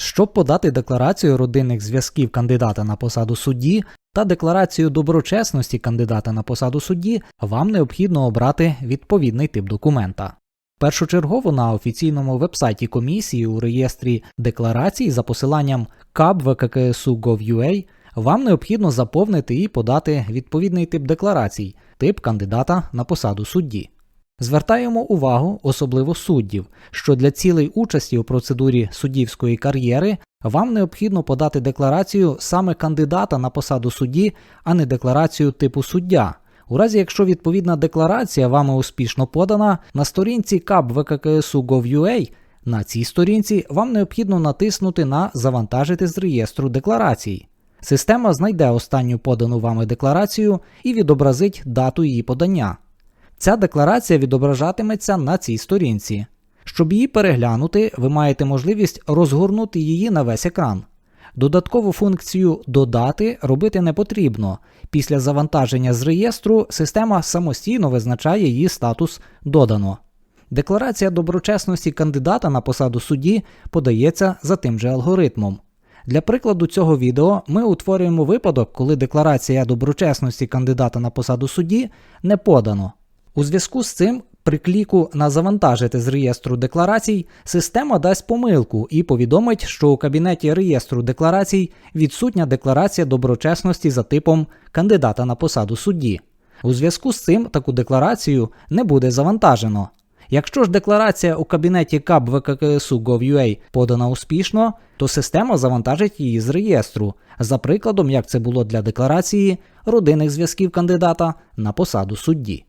Щоб подати декларацію родинних зв'язків кандидата на посаду судді та декларацію доброчесності кандидата на посаду судді, вам необхідно обрати відповідний тип документа. Першочергово на офіційному вебсайті комісії у реєстрі декларацій за посиланням cabvkksu.gov.ua вам необхідно заповнити і подати відповідний тип декларацій, тип кандидата на посаду судді. Звертаємо увагу, особливо суддів, що для цілей участі у процедурі суддівської кар'єри вам необхідно подати декларацію саме кандидата на посаду судді, а не декларацію типу суддя. У разі якщо відповідна декларація вами успішно подана на сторінці КАП ВККСУ.gov.ua, на цій сторінці вам необхідно натиснути на Завантажити з реєстру декларацій. Система знайде останню подану вами декларацію і відобразить дату її подання. Ця декларація відображатиметься на цій сторінці. Щоб її переглянути, ви маєте можливість розгорнути її на весь екран. Додаткову функцію Додати робити не потрібно. Після завантаження з реєстру система самостійно визначає її статус Додано. Декларація доброчесності кандидата на посаду судді подається за тим же алгоритмом. Для прикладу цього відео ми утворюємо випадок, коли декларація доброчесності кандидата на посаду судді не подано. У зв'язку з цим, при кліку на Завантажити з реєстру декларацій, система дасть помилку і повідомить, що у кабінеті реєстру декларацій відсутня декларація доброчесності за типом кандидата на посаду судді. У зв'язку з цим таку декларацію не буде завантажено. Якщо ж декларація у кабінеті КАП ВККСУ.gov.ua подана успішно, то система завантажить її з реєстру, за прикладом, як це було для декларації родинних зв'язків кандидата на посаду судді.